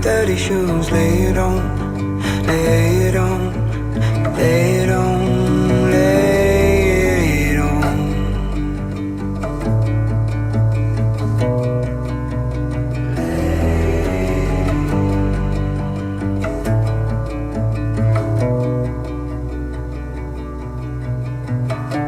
dirty shoes, lay it on, lay it on, lay it on, lay it on. Hand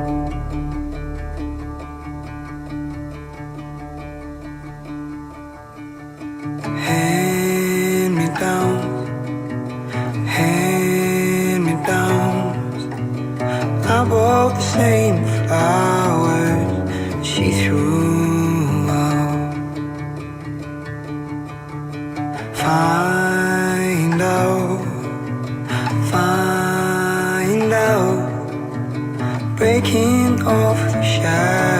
taking off your.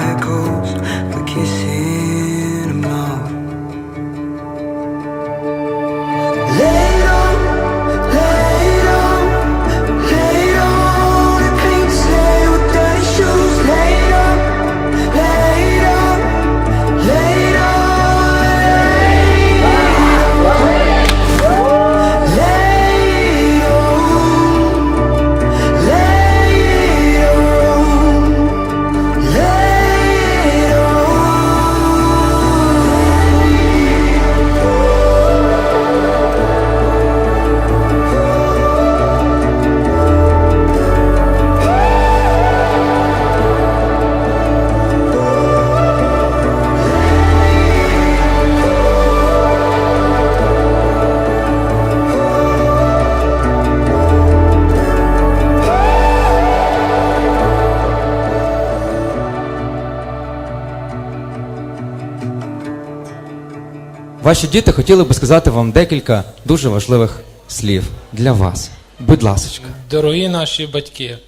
Ваші діти хотіли би сказати вам декілька дуже важливих слів для вас. Будь ласочка. Дорогі наші батьки,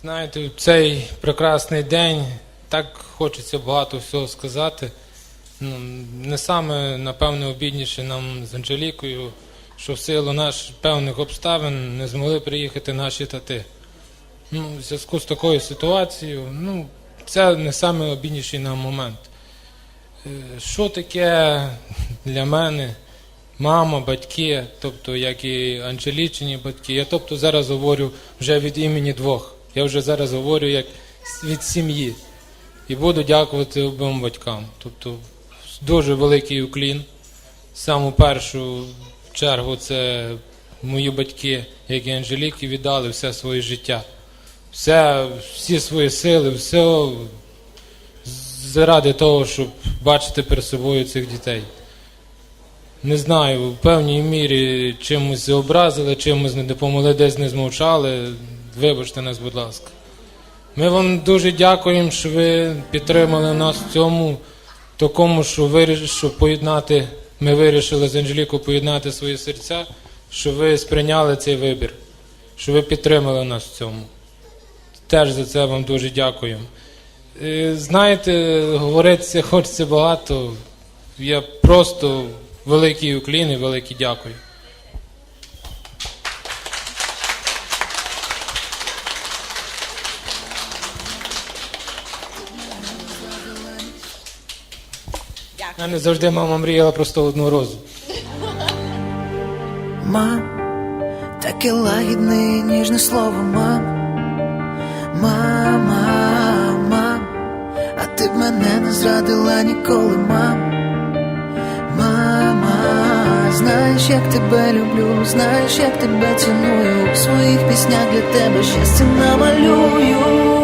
знаєте, в цей прекрасний день так хочеться багато всього сказати. Ну, не саме, напевне, обідніше нам з Анжелікою, що в силу наш певних обставин не змогли приїхати наші тати. Ну, в зв'язку з такою ситуацією, ну, це не саме обідніший нам момент. Е, Що таке для мене мама, батьки, тобто як і Анжелічині батьки. Я тобто зараз говорю вже від імені двох. Я вже зараз говорю як від сім'ї. І буду дякувати обом батькам. Тобто дуже великий уклін. Саму першу чергу це мої батьки, як і Анжеліки, віддали все своє життя. Все, всі свої сили, все заради того, щоб бачити перед собою цих дітей. Не знаю, в певній мірі чимось образили, чимось не допомогли, десь не змовчали. Вибачте нас, будь ласка. Ми вам дуже дякуємо, що ви підтримали нас в цьому, такому, що виріш, що поєднати. Ми вирішили з Анжелікою поєднати свої серця, що ви сприйняли цей вибір, що ви підтримали нас в цьому. Теж за це вам дуже дякуємо. Е, Знаєте, говориться хочеться багато. Я просто великий уклін і великий дякую. У мене завжди мама мріяла просто одну розу. Мам, таке лагідне ніжне слово, мам. Мама, мене не зрадила ніколи, мам. Мама, знаєш, як тебе люблю, знаєш, як тебе ціную. У своїх піснях для тебе щастя намалюю.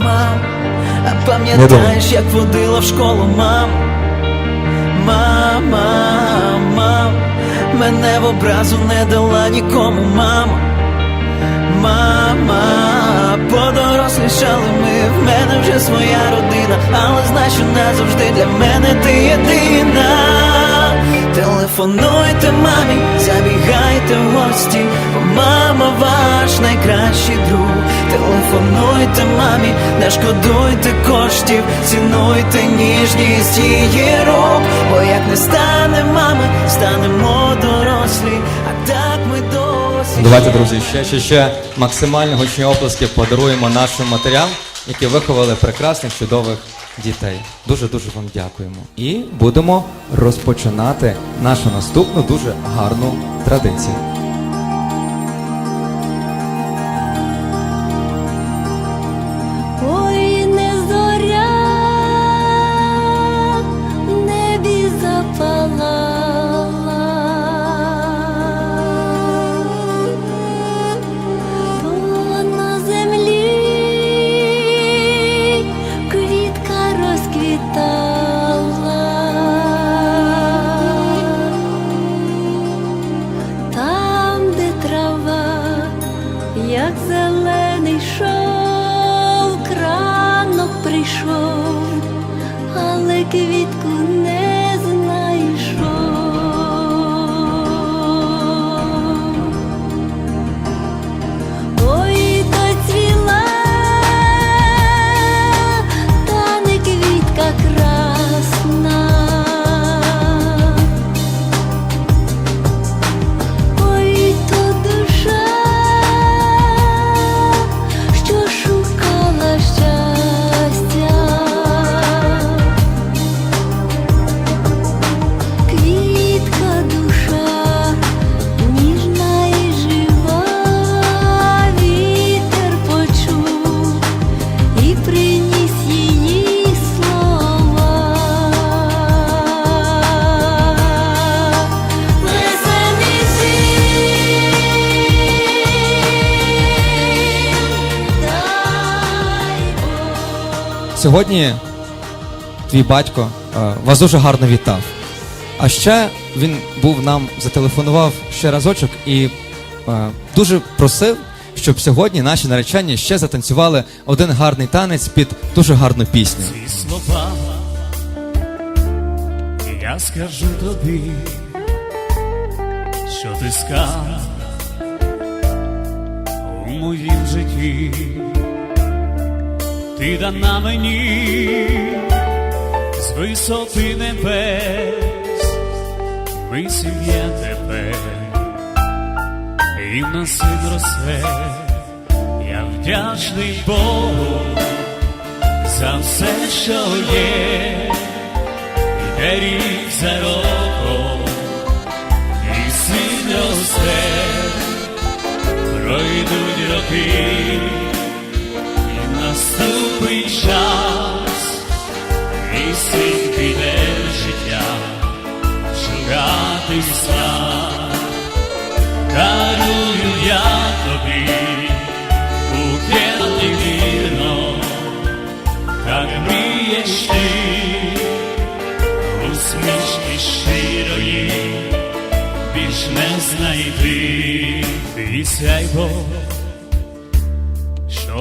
Мам, а пам'ятаєш, як водила в школу, мам? Мама, мам, мене в образу не дала нікому, мама. Мама, подорослішали ми, в мене вже своя родина, але знай, що назавжди для мене ти єдина. Телефонуйте мамі, забігайте в гості, бо мама ваш найкращий друг. Телефонуйте мамі, не шкодуйте коштів, цінуйте ніжність її рук. Бо як не стане мами, станемо дорослі, а так ми досі. Давайте, друзі, ще, ще, ще максимально гучні оплески подаруємо нашим матерям, які виховали прекрасних, чудових дітей. Дуже дуже вам дякуємо. І будемо розпочинати нашу наступну дуже гарну традицію. Сьогодні твій батько е, вас дуже гарно вітав. А ще він був нам зателефонував ще разочок і е, дуже просив, щоб сьогодні наші наречені ще затанцювали один гарний танець під дуже гарну пісню. Ці слова я скажу тобі, що ти скав у моїм житті, ти дана мені з висоти небес, ми сім'я тепер, і в нас син росте, я вдячний Богу за все, що є, іде рік за роком, і син росте, пройдуть роки, наступить час, і син піде життя, шукати слав, дарую я тобі, букет вірно. Как мрієш ти, усмішки щирої, більш не знайти, і що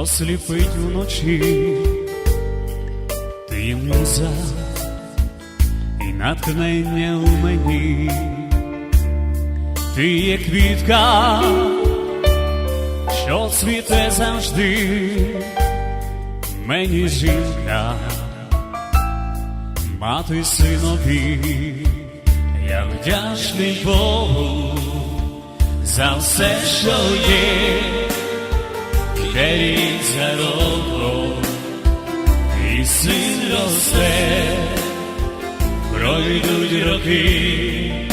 сліпить вночі, ти муза і натхнення у мені, ти є квітка, що цвіте завжди. Мені жінка, мати синові, я вдячний Богу за все, що є, за роком, і син росте, пройдуть роки,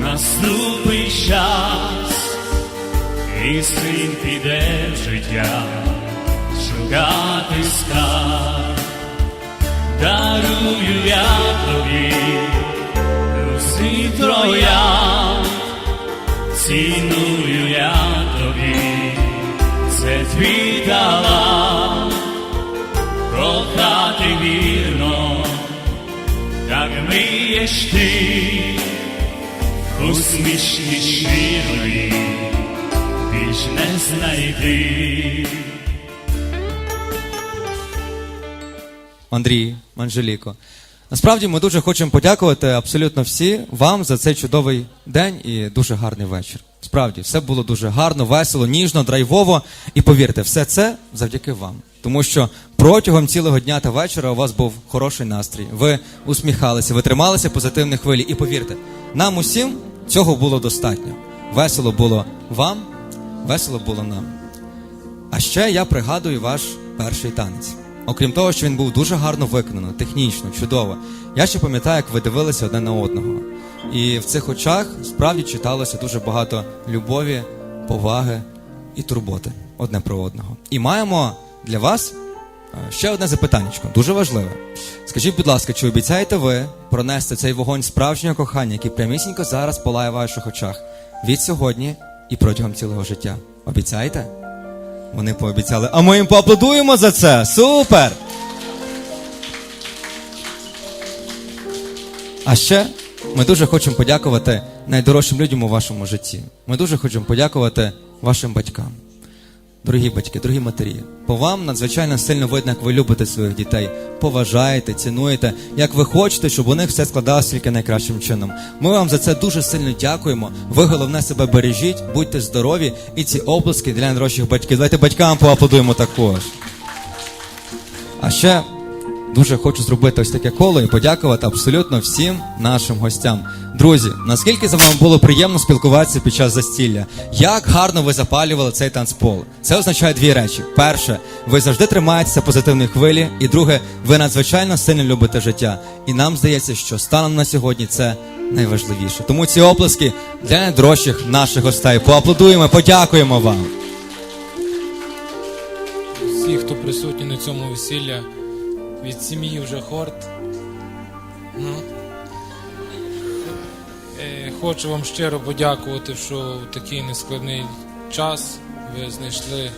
наступить час, і син піде в життя шукати скарб, усмішки щирої, більш не знайти. Андрій, Анжеліко. Насправді ми дуже хочемо подякувати абсолютно всі вам за цей чудовий день і дуже гарний вечір. Справді, все було дуже гарно, весело, ніжно, драйвово. І повірте, все це завдяки вам. Тому що протягом цілого дня та вечора у вас був хороший настрій. Ви усміхалися, ви трималися позитивної хвилі. І повірте, нам усім цього було достатньо. Весело було вам, весело було нам. А ще я пригадую ваш перший танець. Окрім того, що він був дуже гарно виконано, технічно, чудово. Я ще пам'ятаю, як ви дивилися одне на одного. І в цих очах справді читалося дуже багато любові, поваги і турботи одне про одного. І маємо для вас ще одне запитаннячко, дуже важливе. Скажіть, будь ласка, чи обіцяєте ви пронести цей вогонь справжнього кохання, який прямісінько зараз палає в ваших очах від сьогодні і протягом цілого життя? Обіцяєте? Вони пообіцяли. А ми їм поаплодуємо за це. Супер! А ще ми дуже хочемо подякувати найдорожчим людям у вашому житті. Ми дуже хочемо подякувати вашим батькам. Дорогі батьки, дорогі матері, по вам надзвичайно сильно видно, як ви любите своїх дітей, поважаєте, цінуєте, як ви хочете, щоб у них все складалося тільки найкращим чином. Ми вам за це дуже сильно дякуємо. Ви головне себе бережіть, будьте здорові, і ці обласки для найдорожчих батьків. Давайте батькам поаплодуємо також. А ще дуже хочу зробити ось таке коло і подякувати абсолютно всім нашим гостям. Друзі, наскільки за вами було приємно спілкуватися під час застілля? Як гарно ви запалювали цей танцпол? Це означає дві речі: перше, ви завжди тримаєтеся позитивної хвилі, і друге, ви надзвичайно сильно любите життя. І нам здається, що станом на сьогодні це найважливіше. Тому ці оплески для найдорожчих наших гостей. Поаплодуємо, подякуємо вам. Всі, хто присутні на цьому весілля, від сім'ї вже хорт. Ну. Хочу вам щиро подякувати, що в такий нескладний час ви знайшли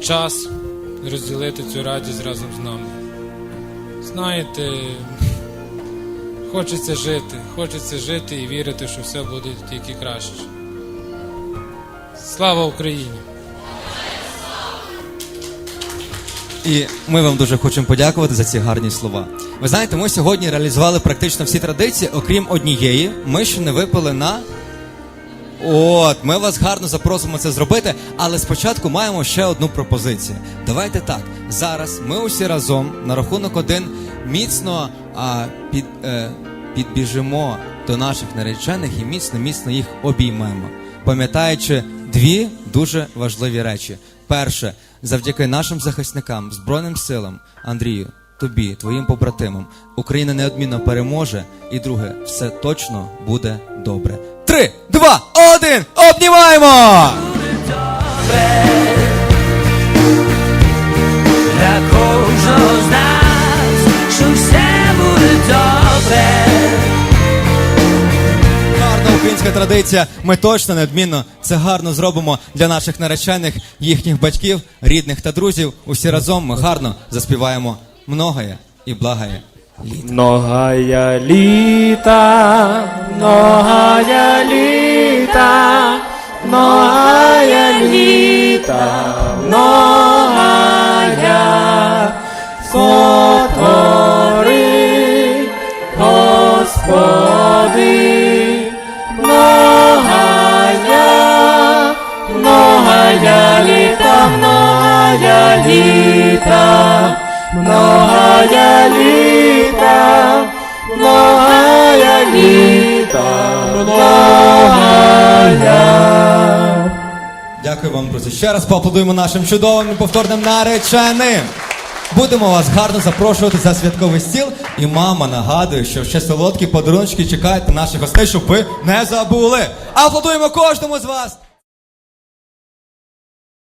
час розділити цю радість разом з нами. Знаєте, хочеться жити, хочеться жити і вірити, що все буде тільки краще. Слава Україні! І ми вам дуже хочемо подякувати за ці гарні слова. Ви знаєте, ми сьогодні реалізували практично всі традиції, окрім однієї. Ми ще не випили на. От, ми вас гарно запросимо це зробити, але спочатку маємо ще одну пропозицію. Давайте так. Зараз ми усі разом на рахунок один міцно а, під, е, підбіжимо до наших наречених і міцно, міцно їх обіймемо, пам'ятаючи дві дуже важливі речі. Перше, завдяки нашим захисникам, Збройним силам, Андрію, тобі, твоїм побратимам, Україна неодмінно переможе. І друге, все точно буде добре. Три, два, один, обнімаємо! Для кожного з нас, що все буде добре. Українська традиція. Ми точно неодмінно це гарно зробимо для наших наречених, їхніх батьків, рідних та друзів. Усі разом ми гарно заспіваємо многое і благає літ. Многая літа, многая літа, многая літа, многая сотвори, Господи, многая, многая літа, многая літа, многая літа, многая літа, многая. Дякую вам, друзі. Ще раз поаплодуємо нашим чудовим і повторним нареченим. Будемо вас гарно запрошувати за святковий стіл. І мама нагадує, що ще солодкі подарунки чекають на наших гостей, щоб ви не забули. Аплодуємо кожному з вас!